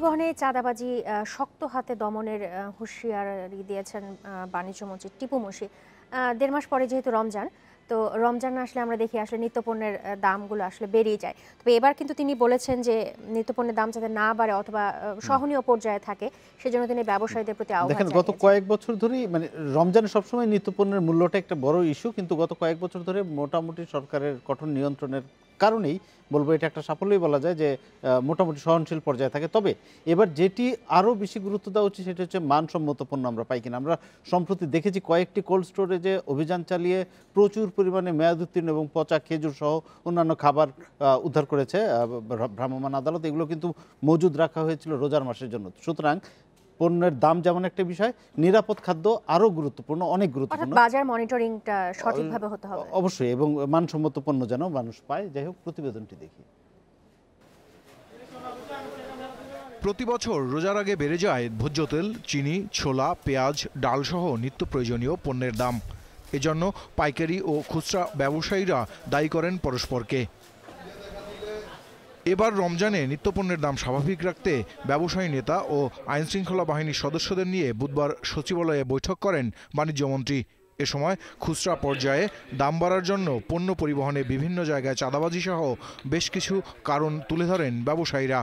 পরিবহনে চাঁদাবাজি শক্ত হাতে দমনের হুঁশিয়ারি দিয়েছেন বাণিজ্যমন্ত্রী টিপু মুশি দেড় মাস পরে যেহেতু রমজান তো রমজান আসলে আমরা দেখি আসলে নিত্যপণ্যের দামগুলো আসলে বেড়েই যায়। তবে এবার কিন্তু তিনি বলেছেন যে নিত্যপণ্যের দাম যাতে না বাড়ে অথবা সহনীয় পর্যায়ে থাকে সেজন্য তিনি ব্যবসায়ীদের প্রতি আহ্বান দেখেন গত কয়েক বছর ধরেই মানে রমজানে সবসময় নিত্যপণ্যের মূল্যটা একটা বড় ইস্যু কিন্তু গত কয়েক বছর ধরে মোটামুটি সরকারের কঠোর নিয়ন্ত্রণের কারণেই বলব এটা একটা সাফল্যই বলা যায় যে মোটামুটি সহনশীল পর্যায়ে থাকে। তবে এবার যেটি আরও বেশি গুরুত্ব দেওয়া উচিত সেটা হচ্ছে মানসম্মত পণ্য আমরা পাই কিনা। আমরা সম্প্রতি দেখেছি কয়েকটি কোল্ড স্টোরেজে অভিযান চালিয়ে প্রচুর পরিমাণে মেয়াদ উত্তীর্ণ এবং পচা খেজুর সহ অন্যান্য খাবার উদ্ধার করেছে ভ্রাম্যমাণ আদালত। এগুলো কিন্তু মজুদ রাখা হয়েছিল রোজার মাসের জন্য। সুতরাং পণ্যের দাম যেমন একটা বিষয় নিরাপদ খাদ্য আরও গুরুত্বপূর্ণ অনেক গুরুত্বপূর্ণ। বাজার মনিটরিংটা সঠিকভাবে হতে হবে। অবশ্যই এবং মানসম্মত পণ্য যেন মানুষ পায়। যাই হোক প্রতিবেদনটি দেখি। প্রতি বছর রোজার আগে বেড়ে যায় ভোজ্য তেল চিনি ছোলা পেঁয়াজ ডালসহ নিত্য প্রয়োজনীয় পণ্যের দাম। এজন্য পাইকারি ও খুচরা ব্যবসায়ীরা দায়ী করেন পরস্পরকে। এবার রমজানে নিত্যপণ্যের দাম স্বাভাবিক রাখতে ব্যবসায়ী নেতা ও আইনশৃঙ্খলা বাহিনীর সদস্যদের নিয়ে বুধবার সচিবালয়ে বৈঠক করেন বাণিজ্যমন্ত্রী এ সময় খুচরা পর্যায়ে দাম বাড়ার জন্য পণ্য পরিবহনে বিভিন্ন জায়গায় চাঁদাবাজি সহ বেশ কিছু কারণ তুলে ধরেন ব্যবসায়ীরা।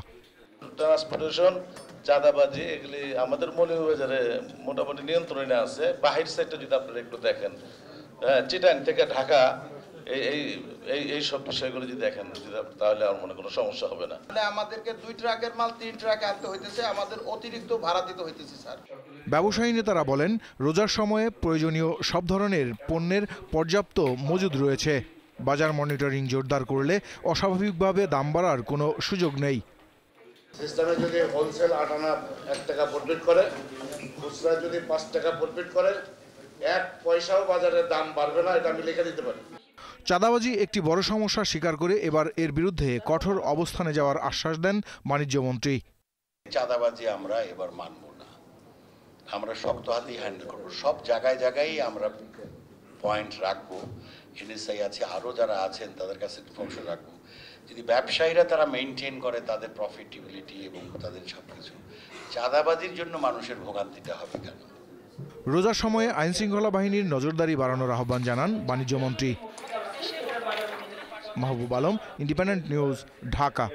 ট্রান্সপোর্টেশন, চাঁদাবাজি, এগুলি আমাদের মৌলভীবাজারে মোটামুটি নিয়ন্ত্রণে আছে। বাহির সাইডটা যদি আপনারা একটু দেখেন হ্যাঁ চিটাং থেকে ঢাকা এই এই এই এই সব বিষয়গুলো যদি দেখেন তাহলে আমার মনে কোনো সমস্যা হবে না। মানে আমাদেরকে দুই ট্রাকের মাল তিন ট্রাকে আনতে হইতেছে আমাদের অতিরিক্ত ভাড়া দিতে হইতেছে স্যার। ব্যবসায়ী নেতারা বলেন রোজার সময়ে প্রয়োজনীয় সব ধরনের পণ্যের পর্যাপ্ত মজুদ রয়েছে। বাজার মনিটরিং জোরদার করলে অস্বাভাবিকভাবে দাম বাড়ার কোনো সুযোগ নেই। সিস্টেমে যদি হোলসেল আট আনা এক টাকা প্রফিট করে খুচরা যদি পাঁচ টাকা প্রফিট করে এক পয়সাও বাজারের দাম বাড়বে না এটা আমি লিখে দিতে পারি। চাঁদাবাজি একটি বড় সমস্যা স্বীকার করে এবার এর বিরুদ্ধে কঠোর অবস্থানে যাওয়ার আশ্বাস দেন বাণিজ্যমন্ত্রী চাঁদাবাজি আমরা এবার মানব না। আমরা শক্ত হাতেই হ্যান্ডেল করব। সব জায়গায় জায়গায় আমরা পয়েন্ট রাখব। এনএসআই আছে আরও যারা আছেন তাদের কাছে ইনফরমেশন রাখব। যদি ব্যবসায়ীরা তারা মেনটেন করে তাদের প্রফিটেবিলিটি এবং তাদের সব কিছু চাঁদাবাজির জন্য মানুষের ভোগান্তিটা হবে কেন? রোজার সময়ে আইনশৃঙ্খলা বাহিনীর নজরদারি বাড়ানোর আহ্বান জানান বাণিজ্যমন্ত্রী महबूब आलम इंडिपेंडेंट न्यूज़ ढाका।